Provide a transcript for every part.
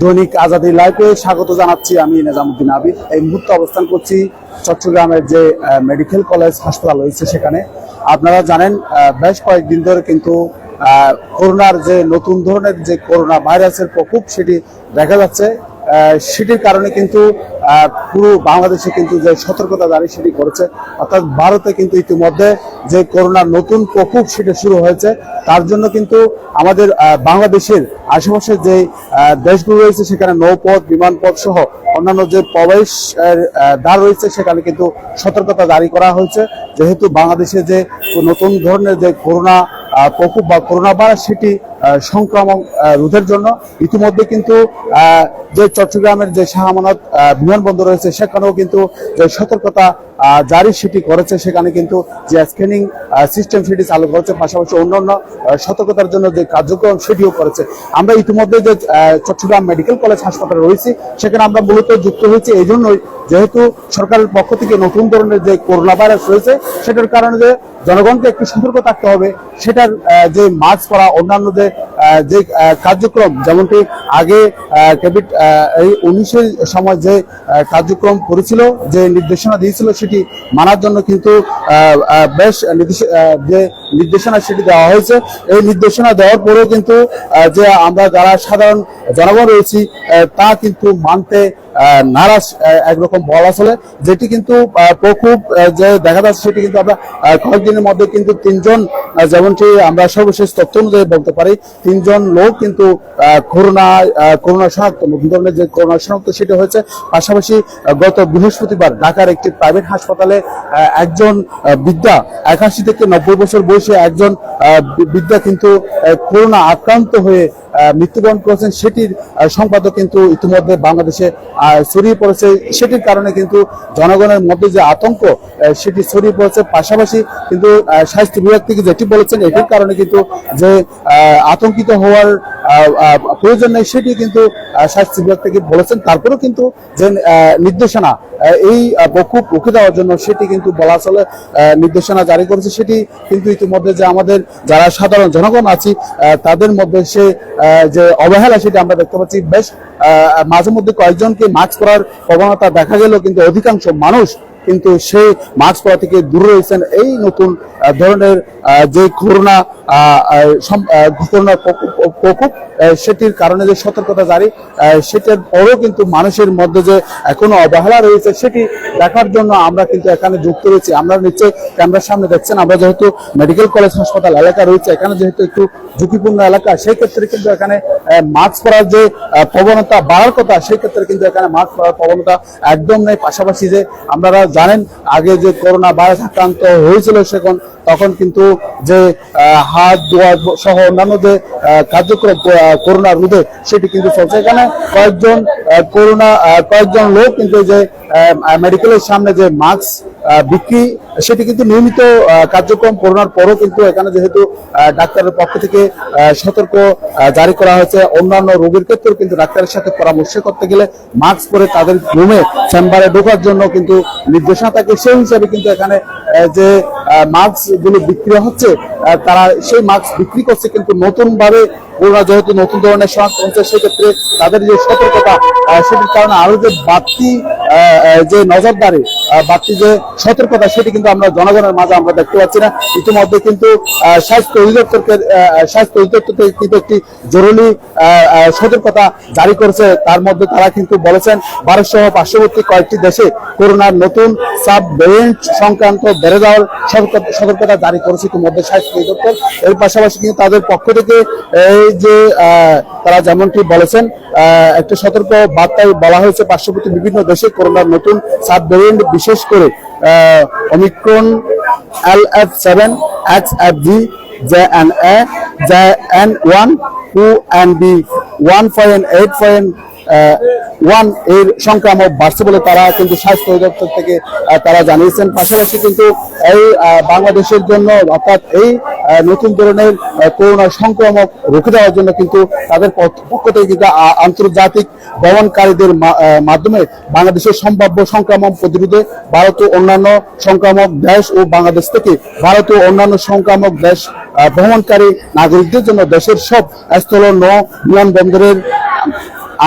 দৈনিক আজাদি লাইফে স্বাগত জানাচ্ছি আমি নেজামুদ্দিন আবিদ। এই মুহূর্তে অবস্থান করছি চট্টগ্রামের যে মেডিকেল কলেজ হাসপাতাল রয়েছে সেখানে। আপনারা জানেন বেশ কয়েকদিন ধরে কিন্তু করোনার যে নতুন ধরনের যে করোনা ভাইরাসের প্রকোপ, সেটি দেখা যাচ্ছে। সেটির কারণে কিন্তু পুরো বাংলাদেশে কিন্তু যে সতর্কতা জারি সেটি করেছে, অর্থাৎ ভারতে কিন্তু ইতিমধ্যে যে করোনার নতুন প্রকোপ সেটা শুরু হয়েছে, তার জন্য কিন্তু আমাদের বাংলাদেশের আশেপাশের যে দেশগুলো রয়েছে, সেখানে নৌপথ, বিমানপথ সহ অন্যান্য যে প্রবেশ দ্বার রয়েছে, সেখানে কিন্তু সতর্কতা জারি করা হয়েছে। যেহেতু বাংলাদেশে যে নতুন ধরনের যে করোনা প্রকোপ বা করোনা ভাইরাস সেটি সংক্রমণ রোধের জন্য। ইতিমধ্যে কিন্তু যে চট্টগ্রামের যে শাহ আমানত বিমানবন্দর রয়েছে, সেখানেও কিন্তু যে সতর্কতা জারি সেটি করেছে, সেখানে কিন্তু যে স্ক্যানিং সিস্টেম সেটি চালু করেছে, পাশাপাশি অন্যান্য সতর্কতার জন্য যে কার্যক্রম সেটিও করেছে। আমরা ইতিমধ্যে যে চট্টগ্রাম মেডিকেল কলেজ হাসপাতালে রয়েছি, সেখানে আমরা মূলত যুক্ত হয়েছি এই জন্যই যেহেতু সরকারের পক্ষ থেকে নতুন ধরনের যে করোনা ভাইরাস রয়েছে, সেটার কারণে যে জনগণকে একটু সতর্ক থাকতে হবে সেটার আহ, যে মাস্ক পরা অন্যান্য যে যে কার্যক্রম যেমনটি আগে কোভিড এই উনিশের সময় যে কার্যক্রম করেছিল যে নির্দেশনা দিয়েছিল সেটি মানার জন্য কিন্তু বেশ নির্দেশ- যে নির্দেশনা সেটি দেওয়া হয়েছে। এই নির্দেশনা দেওয়ার পরেও কিন্তু যে আমরা যারা সাধারণ জনগণ রয়েছি তা কিন্তু মানতে নারাজ একরকম বলা আসলে, যেটি কিন্তু প্রকোপ যে দেখা যাচ্ছে সেটি কিন্তু আমরা কয়েকদিনের মধ্যে কিন্তু তিনজন যেমনটি আমরা সর্বশেষ তথ্য অনুযায়ী বলতে পারি, তিনজন লোক কিন্তু করোনা করোনা শনাক্ত, নতুন ধরনের যে করোনা শনাক্ত সেটি হয়েছে। পাশাপাশি গত বৃহস্পতিবার ঢাকার একটি প্রাইভেট হাসপাতালে একজন বিদ্যা, একাশি থেকে নব্বই বছর বয়সে একজন বিদ্যা কিন্তু করোনা আক্রান্ত হয়ে মৃত্যুবরণ করেছেন, সেটির সংবাদও কিন্তু ইতিমধ্যে বাংলাদেশে ছড়িয়ে পড়েছে। সেটির কারণে কিন্তু জনগণের মধ্যে যে আতঙ্ক সেটি ছড়িয়ে পড়েছে। পাশাপাশি কিন্তু স্বাস্থ্য বিভাগ থেকে যেটি বলেছেন, এটির কারণে কিন্তু যে আতঙ্কিত হওয়ার প্রয়োজন নেই, সেটি কিন্তু স্বাস্থ্য বিভাগ থেকে বলেছেন। তারপরেও কিন্তু যে নির্দেশনা এই প্রকোপ রুখে দেওয়ার জন্য সেটি কিন্তু বলা চলে নির্দেশনা জারি করেছে। সেটি কিন্তু ইতিমধ্যে যে আমাদের যারা সাধারণ জনগণ আছি তাদের মধ্যে সে যে অবহেলা, সেটি আমরা দেখতে পাচ্ছি। বেশ মাঝে মধ্যে কয়েকজনকে মাস্ক পরার প্রবণতা দেখা গেল কিন্তু অধিকাংশ মানুষ কিন্তু সেই মাস্ক পরা থেকে দূরে রয়েছেন। এই নতুন ধরনের যে করোনা করোনার প্রকোপ- সেটির কারণে যে সতর্কতা জারি সেটার পরও কিন্তু মানুষের মধ্যে যে এখনও অবহেলা রয়েছে, সেটি দেখার জন্য আমরা কিন্তু এখানে যুক্ত রয়েছি। আমরা নিশ্চয়ই ক্যামেরার সামনে দেখছেন, আমরা যেহেতু মেডিকেল কলেজ হাসপাতাল এলাকা রয়েছে, এখানে যেহেতু একটু ঝুঁকিপূর্ণ এলাকা, সেই ক্ষেত্রে কিন্তু এখানে মাস্ক পরার যে প্রবণতা বাড়ার কথা, সেই ক্ষেত্রে কিন্তু এখানে মাস্ক পরার প্রবণতা একদম নেই। পাশাপাশি যে আপনারা জানেন, আগে যে করোনা ভাইরাস আক্রান্ত হয়েছিল সেখন, তখন কিন্তু যে হাত ধোয়া সহ অন্যান্য যে কার্যক্রম করোনা রোধে সেটি কিন্তু চলছে। এখানে কয়েকজন করোনা কয়েকজন লোক কিন্তু যে মেডিকেলের সামনে যে মাস্ক বিক্রি, সেটি কিন্তু নিয়মিত কার্যক্রম করোনার পরও কিন্তু এখানে যেহেতু ডাক্তারের পক্ষ থেকে সতর্ক জারি করা হয়েছে। অন্যান্য রোগীর ক্ষেত্রেও কিন্তু ডাক্তারের সাথে পরামর্শ করতে গেলে মাস্ক পরে তাদের রুমে, চেম্বারে ঢোকার জন্য কিন্তু নির্দেশনা থাকে। সেই হিসাবে কিন্তু এখানে যে মাস্কগুলো বিক্রি হচ্ছে তারা সেই মাস্ক বিক্রি করছে কিন্তু নতুন করোনা যেহেতু নতুন ধরনের শনাক্ত হচ্ছে সেক্ষেত্রে তাদের যে সতর্কতা সেটির কারণে আরও যে বাড়তি যে নজরদারি বাড়তি যে সতর্কতা, সেটি কিন্তু আমরা জনগণের মাঝে আমরা দেখতে পাচ্ছি না। ইতিমধ্যে কিন্তু স্বাস্থ্য অধিদপ্তরকে স্বাস্থ্য অধিদপ্তর কিন্তু একটি জরুরি সতর্কতা জারি করেছে। তার মধ্যে তারা কিন্তু বলেছেন ভারত সহ পার্শ্ববর্তী কয়েকটি দেশে করোনার নতুন সাব ভেরিয়েন্ট সংক্রান্ত বেড়ে যাওয়ার সতর্কতা জারি করেছে ইতিমধ্যে স্বাস্থ্য অধিদপ্তর। এর পাশাপাশি কিন্তু তাদের পক্ষ থেকে এই যে তারা যেমনটি বলেছেন একটা সতর্ক বার্তায় বলা হয়েছে, পার্শ্ববর্তী বিভিন্ন দেশে করোনার নতুন সাব ভেরিয়েন্ট বিশেষ করে Omicron L F seven, X F G, J N A, J N one, two N B, one point eight point ওয়ানের সংক্রামক বাড়ছে বলে তারা কিন্তু স্বাস্থ্য অধিদপ্তর থেকে তারা জানিয়েছেন। পাশাপাশি কিন্তু এই বাংলাদেশের জন্য অর্থাৎ এই নতুন ধরনের করোনা সংক্রমক রুখে দেওয়ার জন্য কিন্তু তাদের পক্ষ থেকে কিন্তু আন্তর্জাতিক ভ্রমণকারীদের মাধ্যমে বাংলাদেশের সম্ভাব্য সংক্রমণ প্রতিরোধে ভারত ও অন্যান্য সংক্রামক দেশ ও বাংলাদেশ থেকে ভারত ও অন্যান্য সংক্রামক দেশ ভ্রমণকারী নাগরিকদের জন্য দেশের সব স্থল নৌ বিমানবন্দরের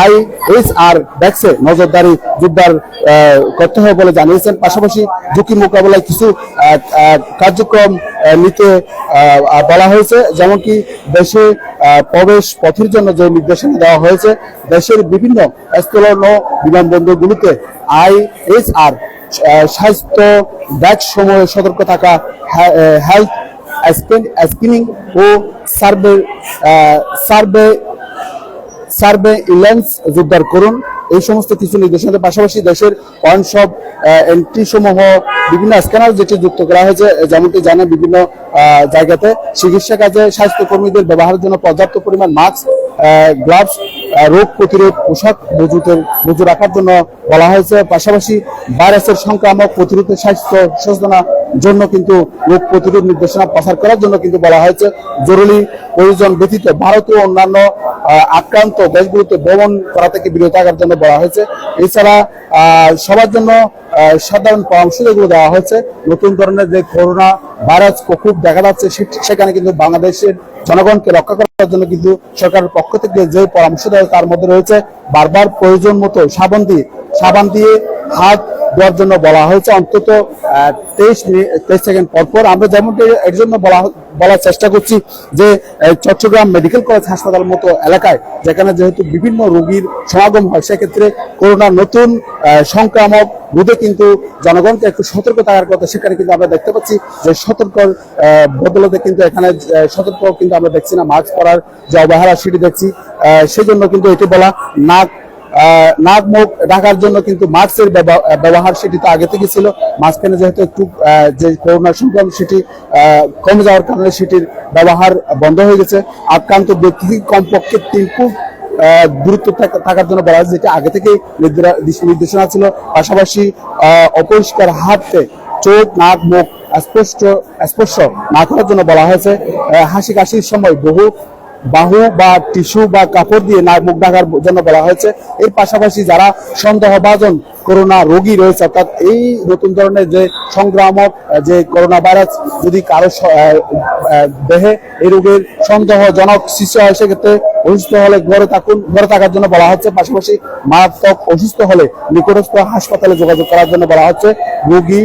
আই এইচ আর ব্যাক্সে নজরদারি জোরদার আহ, করতে হবে বলে জানিয়েছেন। পাশাপাশি ঝুঁকি মোকাবেলায় কিছু কার্যক্রম নিতে বলা হয়েছে। যেমন কি দেশে প্রবেশ পথের জন্য যে নির্দেশনা দেওয়া হয়েছে দেশের বিভিন্ন স্থলন ও বিমানবন্দরগুলিতে আই এইচ আর স্বাস্থ্য ব্যাগ সময়ে সতর্ক থাকা হেলথ স্ক্রিনিং ও সার্ভে সার্ভে সার্ভে ইলেন্স জোরদার করুন। এই সমস্ত কিছু নির্দেশনার পাশাপাশি দেশের অনসব এন্ট্রি সমূহ বিভিন্ন স্ক্যানার যেটি যুক্ত করা হয়েছে, যেমনটি জানে বিভিন্ন জায়গাতে, চিকিৎসা কাজে স্বাস্থ্যকর্মীদের ব্যবহারের জন্য পর্যাপ্ত পরিমাণ মাস্ক গ্লাভস রোগ প্রতিরোধ পোশাক মজুতের মজুর রাখার জন্য বলা হয়েছে। পাশাপাশি ভাইরাসের সংক্রামক প্রতিরোধের স্বাস্থ্য সচেতনার জন্য কিন্তু রোগ প্রতিরোধ নির্দেশনা প্রচার করার জন্য কিন্তু বলা হয়েছে। জরুরি প্রয়োজন ব্যতীত ভারত ও অন্যান্য আক্রান্ত দেশগুলোতে ভ্রমণ করা থেকে বিরত থাকার জন্য বলা হয়েছে। এছাড়া সবার জন্য সাধারণ পরামর্শ যেগুলো দেওয়া হয়েছে, নতুন ধরনের যে করোনা ভাইরাস প্রকোপ দেখা যাচ্ছে সেখানে কিন্তু বাংলাদেশের জনগণকে রক্ষা করার জন্য কিন্তু সরকারের পক্ষ থেকে যে পরামর্শ দেওয়া তার মধ্যে রয়েছে বারবার প্রয়োজন মতো সাবান দিয়ে সাবান দিয়ে হাত দেওয়ার জন্য বলা হয়েছে। অন্তত তেইশ তেইশ সেকেন্ড পর পর আমরা যেমনটি এর জন্য বলা বলার চেষ্টা করছি যে চট্টগ্রাম মেডিকেল কলেজ হাসপাতাল মতো এলাকায়, যেখানে যেহেতু বিভিন্ন রোগীর সমাগম হয়, সেক্ষেত্রে করোনার নতুন সংক্রামক রোধে কিন্তু জনগণকে একটু সতর্ক থাকার কথা সেখানে কিন্তু আমরা দেখতে পাচ্ছি যে সতর্ক বদলতে কিন্তু এখানে সতর্ক কিন্তু আমরা দেখছি না। মাস্ক পরার যে অবহেলা সেটি দেখছি। সেই জন্য কিন্তু এটি বলা নাক নাক মুখ ঢাকার জন্য কিন্তু মাস্কের ব্যব- ব্যবহার সেটি তো আগে থেকে ছিল। মাঝখানে যেহেতু একটু যে করোনা সংক্রমণ সেটি কমে যাওয়ার কারণে সেটির ব্যবহার বন্ধ হয়ে গেছে। আক্রান্ত ব্যক্তি কমপক্ষে তিন ফুট দূরত্ব থাকার জন্য বলা হয়েছে যেটা আগে থেকেই নির্দেশনা ছিল। পাশাপাশি অপরিষ্কার হাতে চোখ, নাক, মুখ স্পষ্ট স্পর্শ না করার জন্য বলা হয়েছে। হাসি কাশির সময় বহু বাহু বা টিস্যু বা কাপড় দিয়ে নাক মুখ ঢাকার জন্য বলা হয়েছে। এর পাশাপাশি যারা সন্দেহভাজন করোনা রোগী রয়েছে, অর্থাৎ এই নতুন ধরনের যে সংক্রামক যে করোনা ভাইরাস যদি কারও দেহে এই রোগের সন্দেহজনক সৃষ্টি হয়, সেক্ষেত্রে অসুস্থ হলে ঘরে থাকুন, ঘরে থাকার জন্য বলা হচ্ছে। পাশাপাশি মারাত্মক অসুস্থ হলে নিকটস্থ হাসপাতালে যোগাযোগ করার জন্য বলা হচ্ছে। রোগী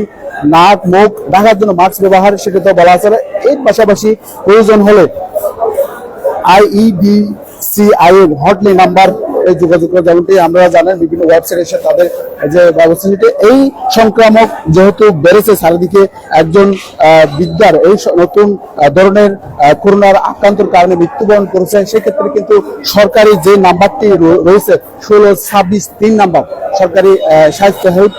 নাক, মুখ ঢাকার জন্য মাস্ক ব্যবহার, সেক্ষেত্রে বলা হচ্ছে এর পাশাপাশি প্রয়োজন হলে আইইডিসিআই এর হটলাইন নাম্বার যোগাযোগ করে যেমনটি আমরা জানেন, বিভিন্ন ওয়েবসাইট এসে তাদের যে ব্যবস্থা নিতে। এই সংক্রামক যেহেতু বেড়েছে, চারিদিকে একজন বিদ্যার এই নতুন ধরনের করোনার আক্রান্তর কারণে মৃত্যুবরণ করেছে সেক্ষেত্রে কিন্তু সরকারি যে নাম্বারটি রয়েছে, ষোলো, ছাব্বিশ, তিন নাম্বার সরকারি স্বাস্থ্য হেল্প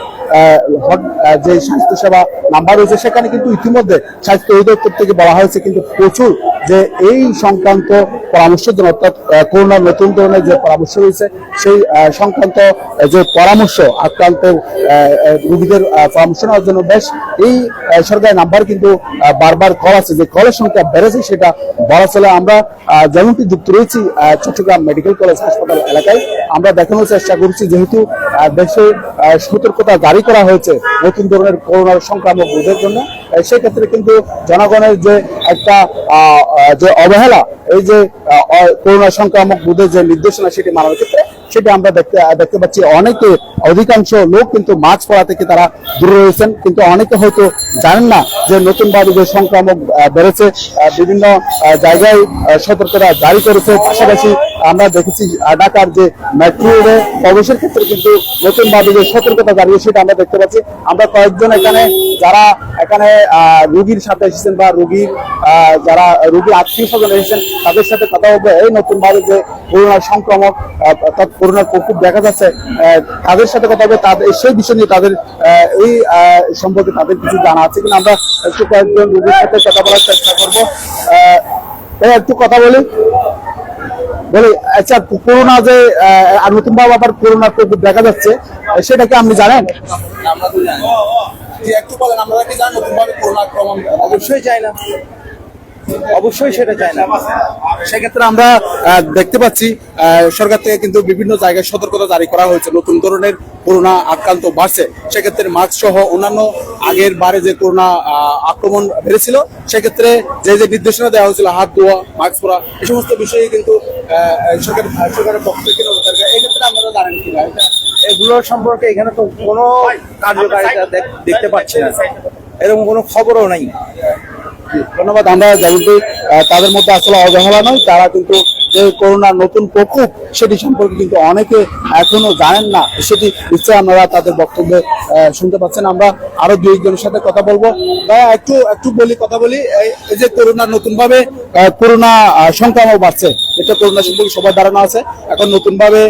যে স্বাস্থ্য সেবা নাম্বার রয়েছে, সেখানে কিন্তু ইতিমধ্যে স্বাস্থ্য অধিদপ্তর থেকে বলা হয়েছে কিন্তু প্রচুর যে এই সংক্রান্ত পরামর্শের জন্য অর্থাৎ করোনার নতুন ধরনের যে পরামর্শ রয়েছে সেই সংক্রান্ত যে পরামর্শ আহ, রোগীদের পরামর্শ নেওয়ার জন্য বেশ এই আহ, সরকারি নাম্বার কিন্তু বারবার কল আছে যে কলের সংখ্যা বেড়েছে সেটা বলা চলে। আমরা যেমনটি যুক্ত রয়েছি চট্টগ্রাম মেডিকেল কলেজ হাসপাতাল এলাকায় আমরা দেখানোর চেষ্টা করছি যেহেতু দেশে সতর্কতা জারি করা হয়েছে নতুন ধরনের করোনার সংক্রামক রোধের জন্য। সেক্ষেত্রে কিন্তু জনগণের যে একটা যে অবহেলা এই যে করোনা সংক্রামক রোধের যে নির্দেশনা সেটি মানার ক্ষেত্রে সেটা আমরা দেখতে দেখতে পাচ্ছি। অনেকে অধিকাংশ লোক কিন্তু মাছ পড়া থেকে তারা দূরে রয়েছেন, কিন্তু অনেকে হয়তো জানেন না যে নতুন বাড়ি যে সংক্রামক বেড়েছে। বিভিন্ন জায়গায় সতর্কতা জারি করেছে। পাশাপাশি আমরা দেখেছি ঢাকার যে মেট্রো রেলে প্রবেশের ক্ষেত্রে কিন্তু নতুন ভাবে যে সতর্কতা জারি সেটা আমরা দেখতে পাচ্ছি। আমরা কয়েকজন এখানে যারা এখানে রোগীর সাথে এসেছেন বা রুগীর যারা রোগীর আত্মীয় স্বজন এসেছেন, তাদের সাথে কথা বলব এই নতুন ভাবে যে করোনা সংক্রমক করোনার প্রকোপ দেখা যাচ্ছে তাদের সাথে কথা বলব তাদের, সেই বিষয় নিয়ে তাদের এই সম্পর্কে তাদের কিছু জানা আছে কিনা আমরা একটু কয়েকজন রুগীর সাথে কথা বলার চেষ্টা করব। একটু কথা বলি। বলি আচ্ছা করোনা যে আহ, আর নতুন ভাবে আবার করোনার প্রকোপ দেখা যাচ্ছে সেটা কি আপনি জানেন? আমরা তো জানি একটু বলেন আমরা কি জানি নতুন ভাবে করোনা আক্রমণ অবশ্যই চাই না। অবশ্যই সেটা চায় না। সেক্ষেত্রে আমরা দেখতে পাচ্ছি সরকার থেকে কিন্তু বিভিন্ন জায়গায় সতর্কতা জারি করা হয়েছে। নতুন ধরনের করোনা আক্রান্ত বাড়ছে। সেক্ষেত্রে মাস্ক সহ অন্যান্য আগের বারে যে করোনা আক্রমণ বেড়েছিল সেক্ষেত্রে যে যে নির্দেশনা দেওয়া হয়েছিল হাত ধোয়া মাস্ক পরা এই সমস্ত বিষয়ে কিন্তু আহ, সরকার সরকারের পক্ষ থেকে এক্ষেত্রে আপনারা জানেন কিনা এটা এগুলোর সম্পর্কে এখানে তো কোনো কার্যকারিতা দেখতে পাচ্ছি না। এরকম কোনো খবরও নাই। ধন্যবাদ আমরা যেমনটি তাদের মধ্যে আসলে অবহেলা নয় তারা কিন্তু যে করোনার নতুন প্রকোপ সেটি সম্পর্কে কিন্তু অনেকে এখনও জানেন না সেটি নিশ্চয়ই আপনারা তাদের বক্তব্যে শুনতে পাচ্ছেন। আমরা আরও দুই একজনের সাথে কথা বলব। একটু একটু বলি কথা বলি এই যে করোনা নতুন ভাবে করোনা আহ, সংক্রমণ বাড়ছে এটা করোনা সম্পর্কে সবার ধারণা আছে। এখন নতুন ভাবে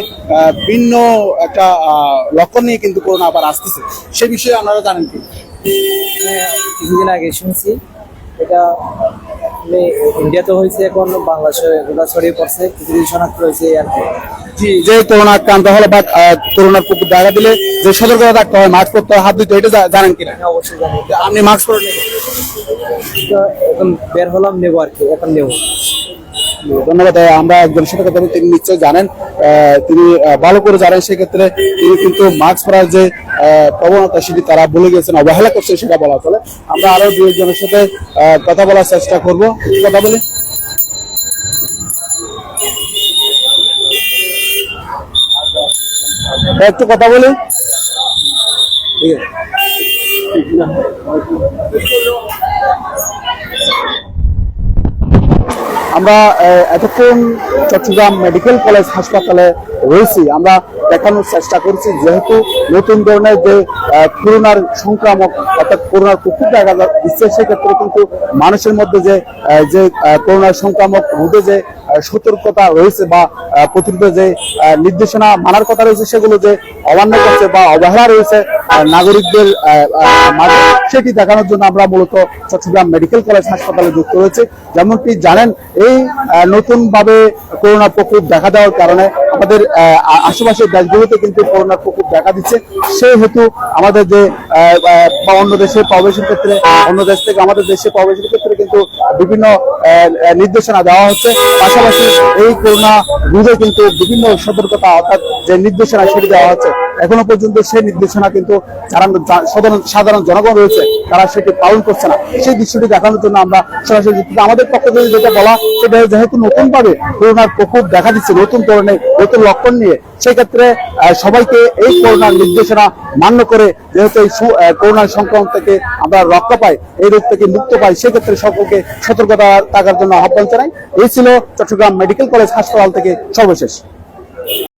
ভিন্ন একটা লক্ষণ নিয়ে কিন্তু করোনা আবার আসতেছে। সে বিষয়ে আপনারা জানেন কি? হ্যাঁ, কিছুদিন আগে শুনছি এটা মানে ইন্ডিয়াতে হয়েছে এখন বাংলাদেশে এগুলো ছড়িয়ে পড়ছে কিছু শনাক্ত হয়েছে আর কি। জি যে করোনা আক্রান্ত হলে বা করোনার কুকুর দেখা দিলে যে সতর্কতা থাকতে হয় মাস্ক পরতে হয় হাত ধুতে হয়, এটা জানেন কিনা? আমি অবশ্যই জানি আপনি মাস্ক পরে এখন বের হলাম নেব আর কি এখন নেব। ধন্যবাদ আমরা একজনের সাথে কথা তিনি নিশ্চয়ই জানেন তিনি ভালো করে জানেন, সেক্ষেত্রে তিনি কিন্তু মাস্ক পরার যে প্রবণতা সেটি তারা বলে গেছেন অবহেলা করছে সেটা বলা চলে আমরা আরও দু একজনের সাথে কথা বলার চেষ্টা করব। কথা বলি। একটু কথা বলি। ঠিক আছে। আমরা এতক্ষণ চট্টগ্রাম মেডিকেল কলেজ হাসপাতালে রয়েছি। আমরা দেখানোর চেষ্টা করছি যেহেতু নতুন ধরনের যে করোনার সংক্রামক অর্থাৎ করোনার প্রকোপ দেখা দিচ্ছে, সেক্ষেত্রে কিন্তু মানুষের মধ্যে যে যে করোনার সংক্রামক রোধে যে সতর্কতা রয়েছে বা প্রতিরোধ যে নির্দেশনা মানার কথা রয়েছে, সেগুলো যে অমান্য করছে বা অবহেলা রয়েছে নাগরিকদের সেটি দেখানোর জন্য আমরা মূলত চট্টগ্রাম মেডিকেল কলেজ হাসপাতালে যুক্ত রয়েছে। যেমনটি জানেন, এই নতুন ভাবে করোনা প্রকোপ দেখা দেওয়ার কারণে আমাদের আশেপাশের দেশগুলোতে কিন্তু করোনা প্রকোপ দেখা দিচ্ছে। সেহেতু আমাদের যে অন্য দেশে প্রবেশের ক্ষেত্রে, অন্য দেশ থেকে আমাদের দেশে প্রবেশের ক্ষেত্রে কিন্তু বিভিন্ন নির্দেশনা দেওয়া হচ্ছে। পাশাপাশি এই করোনা রোধে কিন্তু বিভিন্ন সতর্কতা অর্থাৎ যে নির্দেশনা সেটি দেওয়া হচ্ছে, এখনও পর্যন্ত সেই নির্দেশনা কিন্তু সাধারণ জনগণ রয়েছে, তারা সেটি পালন করছে না। সেই দৃশ্যটি দেখানোর জন্য আমরা সরাসরি আমাদের পক্ষ থেকে যেটা বলা, সেটা যেহেতু নতুন ভাবে করোনার প্রকোপ দেখা দিচ্ছে, নতুন ধরনের, নতুন লক্ষণ নিয়ে, সেক্ষেত্রে সবাইকে এই করোনার নির্দেশনা মান্য করে যেহেতু এই করোনার সংক্রমণ থেকে আমরা রক্ষা পাই, এই রোগ থেকে মুক্ত পাই, সেক্ষেত্রে সকলকে সতর্কতা থাকার জন্য আহ্বান জানাই। এই ছিল চট্টগ্রাম মেডিকেল কলেজ হাসপাতাল থেকে সর্বশেষ।